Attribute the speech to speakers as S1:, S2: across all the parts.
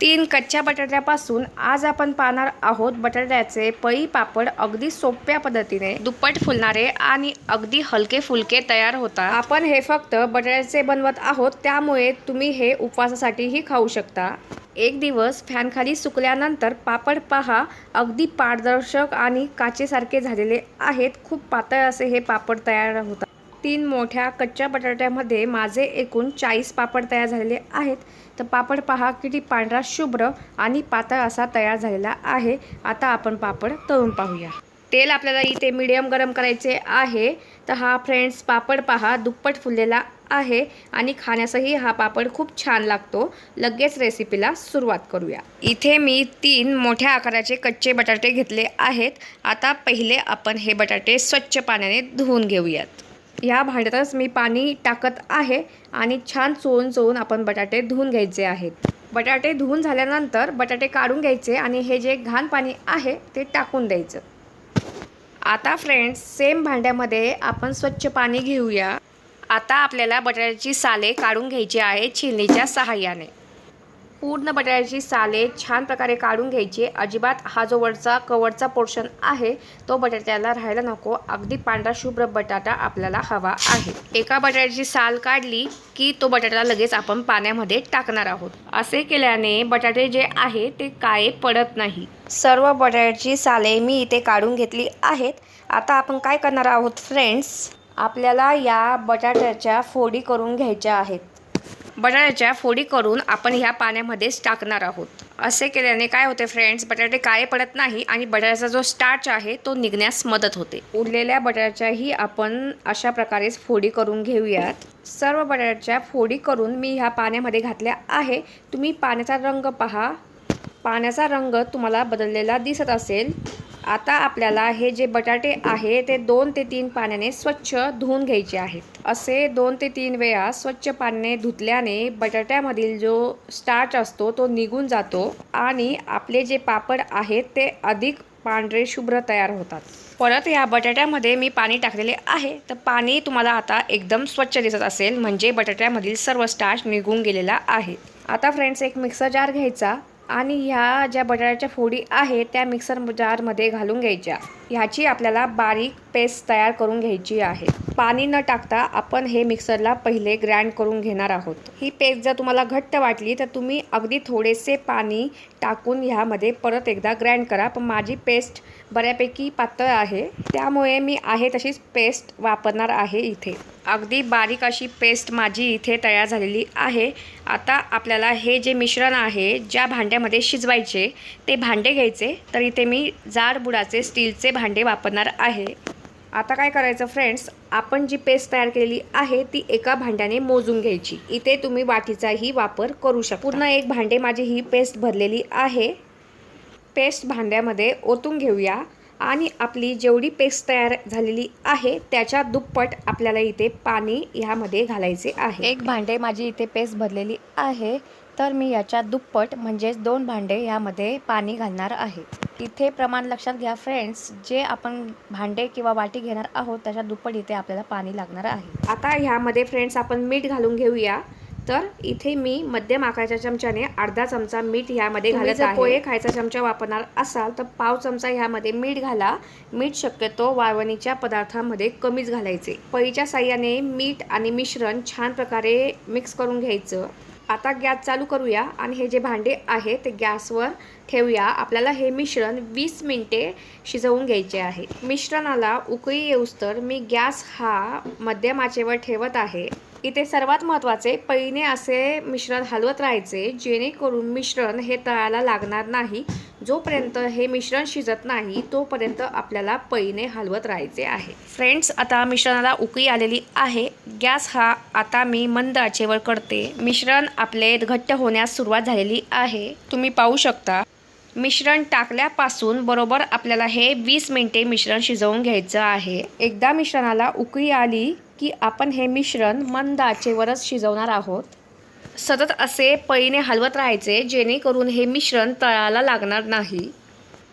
S1: तीन कच्च्या बटाट्यापासून आज आपण पाहणार आहोत बटाट्याचे पळी पापड अगदी सोप्या पद्धतीने दुप्पट फुलणारे आणि अगदी हलके फुलके तयार होतात. आपण हे फक्त बटाट्याचे बनवत आहोत त्यामुळे तुम्ही हे उपवासासाठीही खाऊ शकता. एक दिवस फॅनखाली सुकल्यानंतर पापड पहा अगदी पारदर्शक आणि काचेसारखे झालेले आहेत. खूप पातळ असे हे पापड तयार होतात. तीन मोठ्या कच्च्या बटाट्यामध्ये माझे एकूण चाळीस पापड तयार झालेले आहेत. तर पापड पहा किती पांढरा शुभ्र आणि पातळ असा तयार झालेला आहे. आता आपण पापड तळून पाहूया. तेल आपल्याला इथे मीडियम गरम करायचे आहे. तर हा फ्रेंड्स पापड पहा दुप्पट फुललेला आहे आणि खाण्यासही हा पापड खूप छान लागतो. लगेच रेसिपीला सुरुवात करूया. इथे मी तीन मोठ्या आकाराचे कच्चे बटाटे घेतले आहेत. आता पहिले आपण हे बटाटे स्वच्छ पाण्याने धुवून घेऊयात. ह्या भांड्यातच मी पाणी टाकत आहे आणि छान चोळून चोळून आपण बटाटे धुवून घ्यायचे आहेत. बटाटे धुवून झाल्यानंतर बटाटे काढून घ्यायचे आणि हे जे घाण पाणी आहे ते टाकून द्यायचं. आता फ्रेंड्स सेम भांड्यामध्ये आपण स्वच्छ पाणी घेऊया. आता आपल्याला बटाट्याची साले काढून घ्यायची आहे छिलणीच्या सहाय्याने. पूर्ण बटाट्याची साले छान प्रकारे काढून घ्यायची. अजिबात हा जो वरचा कवरचा पोर्शन आहे तो बटाट्याला राहायला नको. अगदी पांढरा शुभ्र बटाटा आपल्याला हवा आहे. एका बटाट्याची साल काढली की तो बटाटा लगेच आपण पाण्यामध्ये टाकणार आहोत. असे केल्याने बटाटे जे आहे ते काय पडत नाही. सर्व बटाट्याची साले मी इथे काढून घेतली आहेत. आता आपण काय करणार आहोत फ्रेंड्स आपल्याला या बटाट्याच्या फोडी करून घ्यायच्या आहेत. बटाट्याच्या फोडी करून आपण ह्या पाण्यामध्येच टाकणार आहोत. असे केल्याने काय होते फ्रेंड्स बटाटे काळे पडत नाही आणि बटाट्याचा जो स्टार्च आहे तो निघण्यास मदत होते. उरलेल्या बटाट्याच्याही आपण अशा प्रकारेच फोडी करून घेऊयात. सर्व बटाट्याच्या फोडी करून मी ह्या पाण्यामध्ये घातल्या आहे. तुम्ही पाण्याचा रंग पहा. पाण्याचा रंग तुम्हाला बदललेला दिसत असेल. आता आपल्याला हे जे बटाटे आहे ते दोन ते तीन पाण्याने स्वच्छ धुवून घ्यायचे आहेत. असे दोन ते तीन वेळा स्वच्छ पाण्याने धुतल्याने बटाट्यामधील जो स्टार्च असतो तो निघून जातो आणि आपले जे पापड आहेत ते अधिक पांढरे शुभ्र तयार होतात. परत या बटाट्यामध्ये मी पाणी टाकलेले आहे. तर पाणी तुम्हाला आता एकदम स्वच्छ दिसत असेल म्हणजे बटाट्यामधील सर्व स्टार्च निघून गेलेला आहे. आता फ्रेंड्स एक मिक्सर जार घ्यायचा. आणि ह्या ज्या बटाट्याच्या फोडी आहेत त्या मिक्सर जारमध्ये घालून घ्यायच्या. ह्याची आपल्याला बारीक पेस्ट तयार करून घ्यायची आहे. पाणी न टाकता आपण हे मिक्सरला पहिले ग्राइंड करून घेणार आहोत. ही पेस्ट जर तुम्हाला घट्ट वाटली तर तुम्ही अगदी थोडेसे पाणी टाकून ह्यामध्ये परत एकदा ग्राइंड करा. पण माझी पेस्ट बऱ्यापैकी पातळ आहे. त्यामुळे मी आहे तशीच पेस्ट वापरणार आहे इथे. अगदी बारीक अशी पेस्ट माझी इथे तयार झालेली आहे. आता आपल्याला हे जे मिश्रण आहे ज्या भांड्यामध्ये शिजवायचे ते भांडे घ्यायचे. तर इथे मी जाड बुडाचे स्टीलचे भांडे वापरणार आहे. आता काय करायचं फ्रेंड्स आपण जी पेस्ट तयार केलेली आहे ती एका भांड्याने मोजून घ्यायची. इथे तुम्ही वाटीचाही वापर करू शकता. पूर्ण एक भांडे माझी ही पेस्ट भरलेली आहे. पेस्ट भांड्यामध्ये ओतून घेऊया. आणि आपली जेवढी पेस्ट तयार झालेली आहे त्याच्या दुप्पट आपल्याला इथे पाणी ह्यामध्ये घालायचे आहे. एक भांडे माझी इथे पेस्ट भरलेली आहे तर मी याच्या दुप्पट म्हणजेच दोन भांडे ह्यामध्ये पाणी घालणार आहे. इथे प्रमाण लक्षात घ्या फ्रेंड्स जे आपण भांडे किंवा वाटी घेणार आहोत त्याच्या दुप्पट इथे आपल्याला पाणी लागणार आहे. आता ह्यामध्ये फ्रेंड्स आपण मीठ घालून घेऊया. तर इथे मी मध्यम आकाराच्या चमच्याने अर्धा चमचा मीठ ह्यामध्ये घालत आहे. पोहे खायचा चमचा वापरणार असाल तर पाव चमचा ह्यामध्ये मीठ घाला. मीठ शक्यतो वाळवणीच्या पदार्थांमध्ये कमीच घालायचे. पळीच्या साह्याने मीठ आणि मिश्रण छान प्रकारे मिक्स करून घ्यायचं. आता गॅस चालू करूया आणि हे जे भांडे आहे ते गॅसवर ठेवूया. आपल्याला हे मिश्रण वीस मिनटे शिजवून घ्यायचे आहे. मिश्रणाला उकळी येऊस्तर मी गॅस हा मध्यम आचेवर ठेवत आहे. इथे सर्वात महत्त्वाचे पळीने असे मिश्रण हलवत राहायचे जेणेकरून मिश्रण हे तळाला लागणार नाही. जोपर्यंत हे मिश्रण शिजत नाही तोपर्यंत आपल्याला पळीने हलवत राहायचे आहे. फ्रेंड्स आता मिश्रणाला उकळी आलेली आहे. गॅस हा आता मी मंद आचेवर करते. मिश्रण आपले घट्ट होण्यास सुरुवात झालेली आहे. तुम्ही पाहू शकता मिश्रण टाकल्यापासून बरोबर आपल्याला हे वीस मिनटे मिश्रण शिजवून घ्यायचं आहे. एकदा मिश्रणाला उकळी आली की आपण हे मिश्रण मंद आचेवरच शिजवणार आहोत. सतत असे पळीने हलवत राहायचे जेणेकरून हे मिश्रण तळाला लागणार नाही.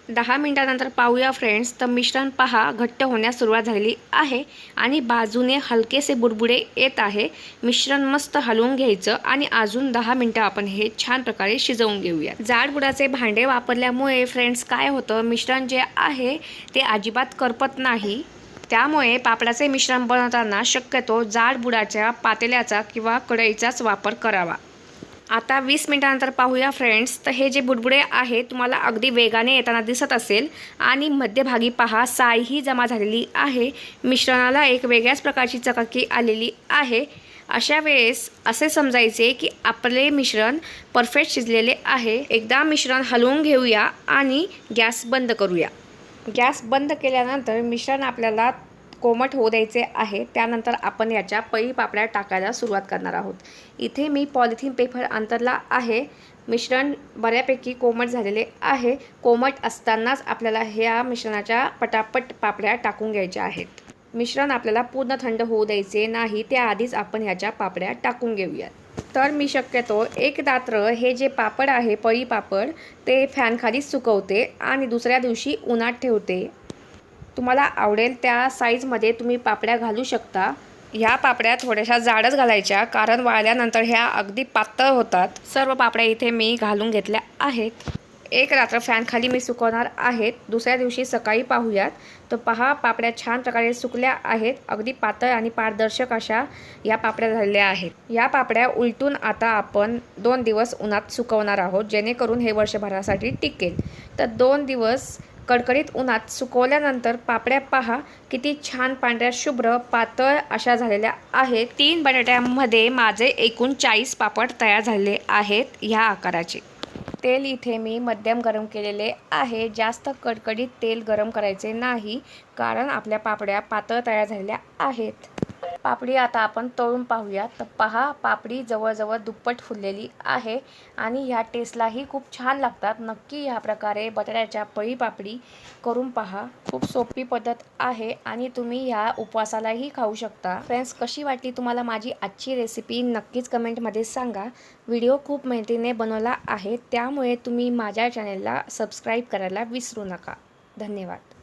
S1: दहा मिनटानंतर पाहूया फ्रेंड्स तर मिश्रण पहा घट्ट होण्यास सुरुवात झालेली आहे आणि बाजूने हलकेसे बुडबुडे येत आहे. मिश्रण मस्त हलवून घ्यायचं आणि अजून दहा मिनटं आपण हे छान प्रकारे शिजवून घेऊया जाडबुडाचे भांडे वापरल्यामुळे फ्रेंड्स काय होतं? मिश्रण जे आहे ते अजिबात करपत नाही. त्यामुळे पापडाचे मिश्रण बनवताना शक्यतो जाड बुडाच्या पातेल्याचा किंवा कढईचाच वापर करावा. आता वीस मिनिटानंतर पाहूया फ्रेंड्स तर हे जे बुडबुडे आहे तुम्हाला अगदी वेगाने येताना दिसत असेल. आणि मध्यभागी पहा साईही जमा झालेली आहे. मिश्रणाला एक वेगळ्याच प्रकारची चकाकी आलेली आहे. अशा वेळेस असे समजायचे की आपले मिश्रण परफेक्ट शिजलेले आहे. एकदा मिश्रण हलवून घेऊया आणि गॅस बंद करूया. गॅस बंद केल्यानंतर मिश्रण आपल्याला कोमट होऊ द्यायचे आहे. त्यानंतर आपण याच्या पळी पापड्या टाकायला सुरुवात करणार आहोत. इथे मी पॉलिथिन पेपर अंतरला आहे. मिश्रण बऱ्यापैकी कोमट झालेले आहे. कोमट असतानाच आपल्याला ह्या मिश्रणाच्या पटापट पापड्या टाकून घ्यायच्या आहेत. मिश्रण आपल्याला पूर्ण थंड होऊ द्यायचे नाही. त्याआधीच आपण ह्याच्या पापड्या टाकून घेऊयात. तर मी शक्यतो एक रात्र हे जे पापड आहे पळी पापड ते फॅनखालीच सुकवते आणि दुसऱ्या दिवशी उन्हात ठेवते. तुम्हाला आवडेल त्या साईजमध्ये तुम्ही पापड्या घालू शकता. ह्या पापड्या थोड्याशा जाडच घालायच्या कारण वाळल्यानंतर ह्या अगदी पातळ होतात. सर्व पापड्या इथे मी घालून घेतल्या आहेत. एक रात्र फॅनखाली मी सुकवणार आहेत. दुसऱ्या दिवशी सकाळी पाहूयात. तर पहा पापड्या छान प्रकारे सुकल्या आहेत. अगदी पातळ आणि पारदर्शक अशा या पापड्या झालेल्या आहेत. या पापड्या उलटून आता आपण दोन दिवस उन्हात सुकवणार आहोत जेणेकरून हे वर्षभरासाठी टिकेल. तर दोन दिवस कडकडीत उन्हात सुकवल्यानंतर पापड्या पहा किती छान पांढऱ्या शुभ्र पातळ अशा झालेल्या आहेत. तीन बटाट्यामध्ये माझे एकूण चाळीस पापड तयार झाले आहेत ह्या आकाराचे. तेल इथे मी मध्यम गरम केलेले आहे. जास्त कडकडीत तेल गरम करायचे नाही कारण आपल्या पापड्या पातळ तयार झालेल्या आहेत. पापडी आता आपण तळून पाहूया तर पहा पापडी जवळजवळ दुप्पट फुललेली आहे आणि ह्या टेस्टलाही खूप छान लागतात. नक्की ह्या प्रकारे बटाट्याच्या पळी पापडी करून पहा. खूप सोपी पद्धत आहे आणि तुम्ही ह्या उपवासालाही खाऊ शकता. फ्रेंड्स कशी वाटली तुम्हाला माझी आजची रेसिपी नक्कीच कमेंटमध्ये सांगा. व्हिडिओ खूप मेहनतीने बनवला आहे. त्यामुळे तुम्ही माझ्या चॅनेलला सबस्क्राईब करायला विसरू नका. धन्यवाद.